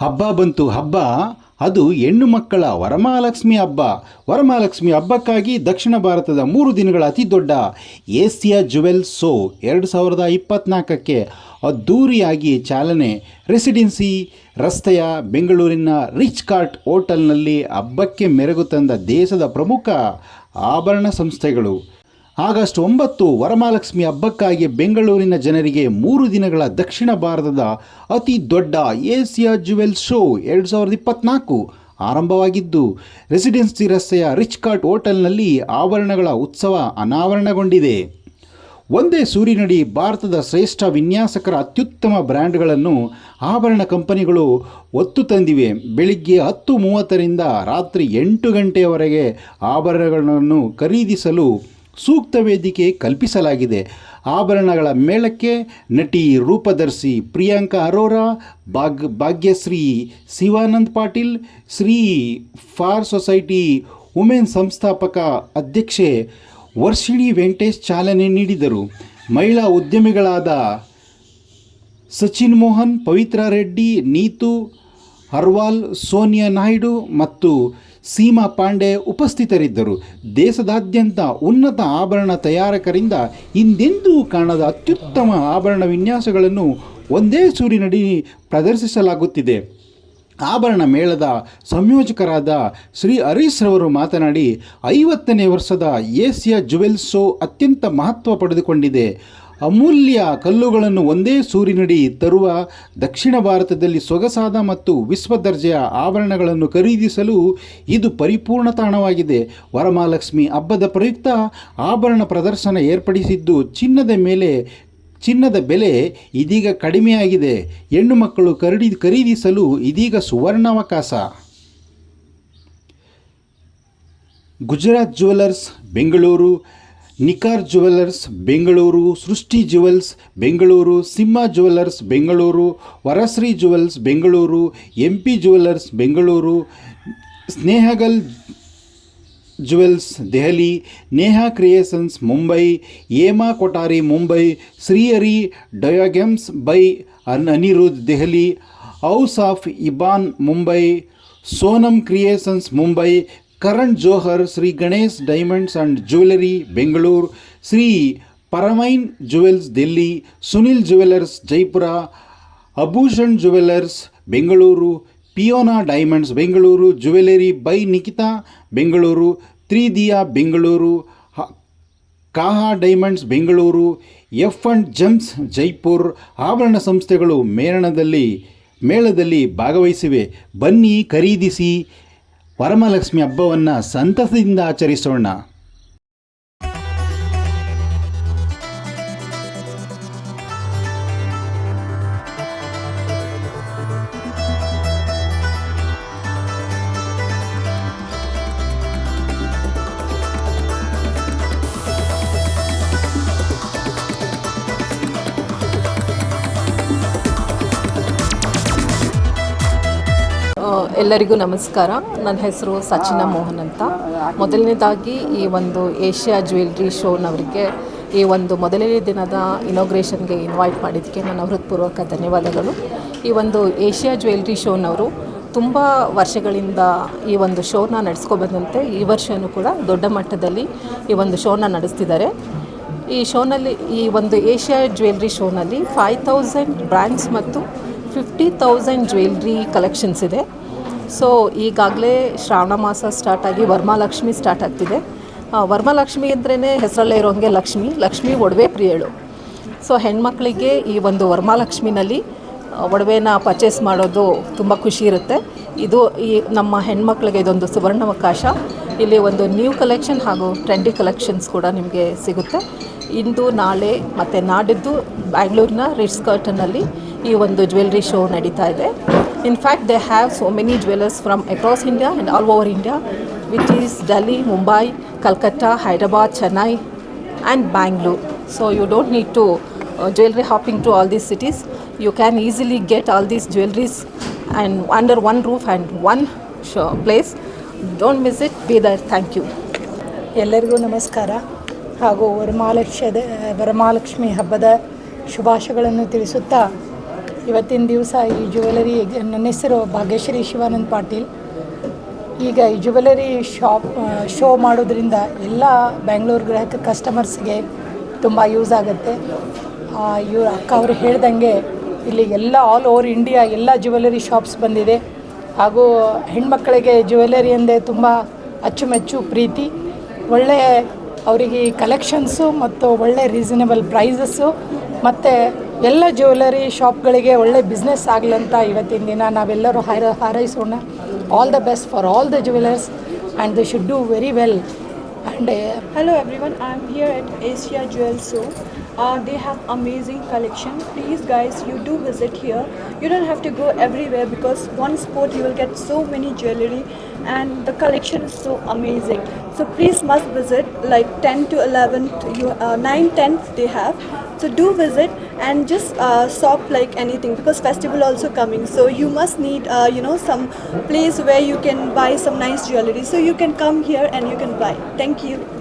ಹಬ್ಬ ಬಂತು. ಹಬ್ಬ, ಅದು ಹೆಣ್ಣು ಮಕ್ಕಳ ವರಮಹಾಲಕ್ಷ್ಮಿ ಹಬ್ಬ. ವರಮಹಾಲಕ್ಷ್ಮಿ ಹಬ್ಬಕ್ಕಾಗಿ ದಕ್ಷಿಣ ಭಾರತದ ಮೂರು ದಿನಗಳ ಅತಿ ದೊಡ್ಡ ಏಸಿಯಾ ಜುವೆಲ್ ಸೋ ಎರಡು ಸಾವಿರದ ಇಪ್ಪತ್ತ್ನಾಲ್ಕಕ್ಕೆ ಅದ್ಧೂರಿಯಾಗಿ ಚಾಲನೆ. ರೆಸಿಡೆನ್ಸಿ ರಸ್ತೆಯ ಬೆಂಗಳೂರಿನ ರಿಚ್ ಕಾರ್ಟ್ ಹೋಟೆಲ್ನಲ್ಲಿ ಹಬ್ಬಕ್ಕೆ ಮೆರಗು ತಂದ ದೇಶದ ಪ್ರಮುಖ ಆಭರಣ ಸಂಸ್ಥೆಗಳು. ಆಗಸ್ಟ್ ಒಂಬತ್ತು ವರಮಹಾಲಕ್ಷ್ಮಿ ಹಬ್ಬಕ್ಕಾಗಿ ಬೆಂಗಳೂರಿನ ಜನರಿಗೆ ಮೂರು ದಿನಗಳ ದಕ್ಷಿಣ ಭಾರತದ ಅತಿ ದೊಡ್ಡ ಏಸಿಯಾ ಜುವೆಲ್ ಶೋ ಎರಡು ಸಾವಿರದ ಇಪ್ಪತ್ನಾಲ್ಕು ಆರಂಭವಾಗಿದ್ದು, ರೆಸಿಡೆನ್ಸಿ ರಸ್ತೆಯ ರಿಚ್ ಕಾರ್ಟ್ ಹೋಟೆಲ್ನಲ್ಲಿ ಆಭರಣಗಳ ಉತ್ಸವ ಅನಾವರಣಗೊಂಡಿದೆ. ಒಂದೇ ಸೂರಿನಡಿ ಭಾರತದ ಶ್ರೇಷ್ಠ ವಿನ್ಯಾಸಕರ ಅತ್ಯುತ್ತಮ ಬ್ರ್ಯಾಂಡ್ಗಳನ್ನು ಆಭರಣ ಕಂಪನಿಗಳು ಒತ್ತು ತಂದಿವೆ. ಬೆಳಿಗ್ಗೆ ಹತ್ತು ಮೂವತ್ತರಿಂದ ರಾತ್ರಿ ಎಂಟು ಗಂಟೆಯವರೆಗೆ ಆಭರಣಗಳನ್ನು ಖರೀದಿಸಲು ಸೂಕ್ತ ವೇದಿಕೆ ಕಲ್ಪಿಸಲಾಗಿದೆ. ಆಭರಣಗಳ ಮೇಳಕ್ಕೆ ನಟಿ ರೂಪದರ್ಶಿ Priyanka Arora, Bhag, Bhagyashree Shivanand Patil, Shri for society women ಸಂಸ್ಥಾಪಕ ಅಧ್ಯಕ್ಷೆ ವರ್ಷಿಣಿ ವೆಂಕಟೇಶ್ ಚಾಲನೆ ನೀಡಿದರು. ಮಹಿಳಾ ಉದ್ಯಮಿಗಳಾದ ಸಚಿನ್ ಮೋಹನ್, ಪವಿತ್ರ ರೆಡ್ಡಿ, ನೀತು ಅರ್ವಾಲ್, ಸೋನಿಯಾ ನಾಯ್ಡು ಮತ್ತು ಸೀಮಾ ಪಾಂಡೆ ಉಪಸ್ಥಿತರಿದ್ದರು. ದೇಶದಾದ್ಯಂತ ಉನ್ನತ ಆಭರಣ ತಯಾರಕರಿಂದ ಹಿಂದೆಂದೂ ಕಾಣದ ಅತ್ಯುತ್ತಮ ಆಭರಣ ವಿನ್ಯಾಸಗಳನ್ನು ಒಂದೇ ಸೂರಿನಡಿ ಪ್ರದರ್ಶಿಸಲಾಗುತ್ತಿದೆ. ಆಭರಣ ಮೇಳದ ಸಂಯೋಜಕರಾದ ಶ್ರೀ ಹರೀಶ್ ರವರು ಮಾತನಾಡಿ, ಐವತ್ತನೇ ವರ್ಷದ ಏಷ್ಯಾ ಜುವೆಲ್ ಶೋ ಅತ್ಯಂತ ಮಹತ್ವ ಪಡೆದುಕೊಂಡಿದೆ. ಅಮೂಲ್ಯ ಕಲ್ಲುಗಳನ್ನು ಒಂದೇ ಸೂರಿನಡಿ ತರುವ ದಕ್ಷಿಣ ಭಾರತದಲ್ಲಿ ಸೊಗಸಾದ ಮತ್ತು ವಿಶ್ವ ದರ್ಜೆಯ ಆಭರಣಗಳನ್ನು ಖರೀದಿಸಲು ಇದು ಪರಿಪೂರ್ಣ ತಾಣವಾಗಿದೆ. ವರಮಹಾಲಕ್ಷ್ಮಿ ಹಬ್ಬದ ಪ್ರಯುಕ್ತ ಆಭರಣ ಪ್ರದರ್ಶನ ಏರ್ಪಡಿಸಿದ್ದು ಚಿನ್ನದ ಮೇಲೆ ಚಿನ್ನದ ಬೆಲೆ ಇದೀಗ ಕಡಿಮೆಯಾಗಿದೆ. ಹೆಣ್ಣು ಮಕ್ಕಳು ಖರೀದಿ ಖರೀದಿಸಲು ಇದೀಗ ಸುವರ್ಣಾವಕಾಶ. Gujarat jewellers Bengaluru Nikar jewellers Bengaluru Srishti jewels Bengaluru Simha jewellers Bengaluru Varashree jewels Bengaluru M P jewellers Bengaluru Snehagal jewels Delhi, Neha creations, Mumbai Ema Kothari, Mumbai, Shrihari diagems by an Anirudh Delhi, house of Iban, Mumbai Sonam creations, Mumbai Karan Johar, Shri Ganesh diamonds and jewellery, Bengaluru, Shri Paramain jewels, Delhi, Sunil jewellers, Jaipur Abhushan jewellers, Bengaluru, Piona diamonds, Bengaluru jewellery by Nikita Bengaluru, Tridiya, Bengaluru Kaha diamonds, Bengaluru, F and gems, Jaipur, ಆಭರಣ ಸಂಸ್ಥೆಗಳು ಮೇಳನದಲ್ಲಿ ಮೇಳದಲ್ಲಿ ಭಾಗವಹಿಸಿವೆ. ಬನ್ನಿ ಖರೀದಿಸಿ. ವರಮಹಾಲಕ್ಷ್ಮಿ ಹಬ್ಬವನ್ನು ಸಂತಸದಿಂದ ಆಚರಿಸೋಣ. ಎಲ್ಲರಿಗೂ ನಮಸ್ಕಾರ. ನನ್ನ ಹೆಸರು ಸಚಿನ ಮೋಹನ್ ಅಂತ. ಮೊದಲನೇದಾಗಿ ಈ ಒಂದು ಏಷ್ಯಾ ಜ್ಯುವೆಲ್ರಿ ಶೋನವರಿಗೆ ಈ ಒಂದು ಮೊದಲನೇ ದಿನದ ಇನಾಗ್ರೇಷನ್ಗೆ ಇನ್ವೈಟ್ ಮಾಡಿದ್ದಕ್ಕೆ ನನ್ನ ಹೃತ್ಪೂರ್ವಕ ಧನ್ಯವಾದಗಳು. ಈ ಒಂದು ಏಷ್ಯಾ ಜ್ಯುವೆಲ್ರಿ ಶೋನವರು ತುಂಬ ವರ್ಷಗಳಿಂದ ಈ ಒಂದು ಶೋನ ನಡೆಸ್ಕೊಬಂದಂತೆ ಈ ವರ್ಷವೂ ಕೂಡ ದೊಡ್ಡ ಮಟ್ಟದಲ್ಲಿ ಈ ಒಂದು ಶೋನ ನಡೆಸ್ತಿದ್ದಾರೆ. ಈ ಶೋನಲ್ಲಿ, ಈ ಒಂದು ಏಷ್ಯಾ ಜ್ಯುವೆಲ್ರಿ ಶೋನಲ್ಲಿ ಫೈವ್ ತೌಸಂಡ್ ಬ್ರ್ಯಾಂಡ್ಸ್ ಮತ್ತು ಫಿಫ್ಟಿ ತೌಸಂಡ್ ಜ್ಯುವೆಲ್ರಿ ಕಲೆಕ್ಷನ್ಸ್ ಇದೆ. ಸೊ ಈಗಾಗಲೇ ಶ್ರಾವಣ ಮಾಸ ಸ್ಟಾರ್ಟ್ ಆಗಿ ವರ್ಮಾಲಕ್ಷ್ಮಿ ಸ್ಟಾರ್ಟ್ ಆಗ್ತಿದೆ. ವರ್ಮಾಲಕ್ಷ್ಮಿ ಅಂದ್ರೇ ಹೆಸರಲ್ಲೇ ಇರೋಂಗೆ ಲಕ್ಷ್ಮಿ ಲಕ್ಷ್ಮಿ ಒಡವೆ ಪ್ರಿಯಳು. ಸೊ ಹೆಣ್ಮಕ್ಳಿಗೆ ಈ ಒಂದು ವರ್ಮಾಲಕ್ಷ್ಮಿನಲ್ಲಿ ಒಡವೆನ ಪರ್ಚೇಸ್ ಮಾಡೋದು ತುಂಬ ಖುಷಿ ಇರುತ್ತೆ. ಇದು ಈ ನಮ್ಮ ಹೆಣ್ಮಕ್ಳಿಗೆ ಇದೊಂದು ಸುವರ್ಣಾವಕಾಶ ಇಲ್ಲಿ ಒಂದು ನ್ಯೂ ಕಲೆಕ್ಷನ್ ಹಾಗೂ ಟ್ರೆಂಡಿ ಕಲೆಕ್ಷನ್ಸ್ ಕೂಡ ನಿಮಗೆ ಸಿಗುತ್ತೆ. ಇಂದು, ನಾಳೆ ಮತ್ತು ನಾಡಿದ್ದು ಬ್ಯಾಂಗ್ಳೂರಿನ ರಿಟ್ಸ್ ಕರ್ಟನಲ್ಲಿ ಈ ಒಂದು ಜ್ಯುವೆಲ್ರಿ ಶೋ ನಡೀತಾ ಇದೆ. In fact they have so many jewelers from across India and all over India, which is Delhi, Mumbai, Calcutta, Hyderabad, Chennai, and Bangalore. So you don't need to uh, jewelry hopping to all these cities. You can easily get all these jewelries and under one roof and one show place. Don't miss it. Be there. Thank you. ಎಲ್ಲರಿಗೂ ನಮಸ್ಕಾರ ಹಾಗೂ ವರಮಹಾಲಕ್ಷ್ಮಿ ವರಮಹಾಲಕ್ಷ್ಮಿ ಹಬ್ಬದ ಶುಭಾಶಯಗಳನ್ನು ತಿಳಿಸುತ್ತಾ ಇವತ್ತಿನ ದಿವಸ ಈ jewellery ನನ್ನ ಹೆಸರು ಭಾಗ್ಯಶ್ರೀ ಶಿವಾನಂದ್ ಪಾಟೀಲ್. ಈಗ ಈ ಜ್ಯುವೆಲರಿ ಶಾಪ್ ಶೋ ಮಾಡೋದ್ರಿಂದ ಎಲ್ಲ ಬ್ಯಾಂಗ್ಳೂರು ಗ್ರಾಹಕ ಕಸ್ಟಮರ್ಸ್ಗೆ ತುಂಬ ಯೂಸ್ ಆಗುತ್ತೆ. ಇವ್ರ ಅಕ್ಕ ಅವರು ಹೇಳ್ದಂಗೆ ಇಲ್ಲಿ ಎಲ್ಲ ಆಲ್ ಓವರ್ ಇಂಡಿಯಾ ಎಲ್ಲ ಜ್ಯುವೆಲರಿ ಶಾಪ್ಸ್ ಬಂದಿದೆ. ಹಾಗೂ ಹೆಣ್ಮಕ್ಕಳಿಗೆ ಜ್ಯುವೆಲರಿ ಅಂದರೆ ತುಂಬ ಅಚ್ಚುಮೆಚ್ಚು ಪ್ರೀತಿ. ಒಳ್ಳೆಯ ಅವರಿಗೆ ಕಲೆಕ್ಷನ್ಸು ಮತ್ತು ಒಳ್ಳೆ ರೀಸನೇಬಲ್ ಪ್ರೈಸಸ್ಸು ಮತ್ತು ಎಲ್ಲ ಜ್ಯುವೆಲ್ಲರಿ ಶಾಪ್ಗಳಿಗೆ ಒಳ್ಳೆ ಬಿಸ್ನೆಸ್ ಆಗಲಂತ ಇವತ್ತಿನ ದಿನ ನಾವೆಲ್ಲರೂ ಹಾರ, ಹಾರೈಸೋಣ. All the best for all the jewellers and they should do very well and hello everyone I am here at Asia jewels they have amazing collection please guys you do visit here you don't have to go every because one spot you will get so many jewellery and the collection is so amazing so please must visit like ten to eleventh you nine tenth they have So do visit and just uh, shop like anything because festival also coming. So you must need uh, you know some place where you can buy some nice jewelry. So you can come here and you can buy. Thank you.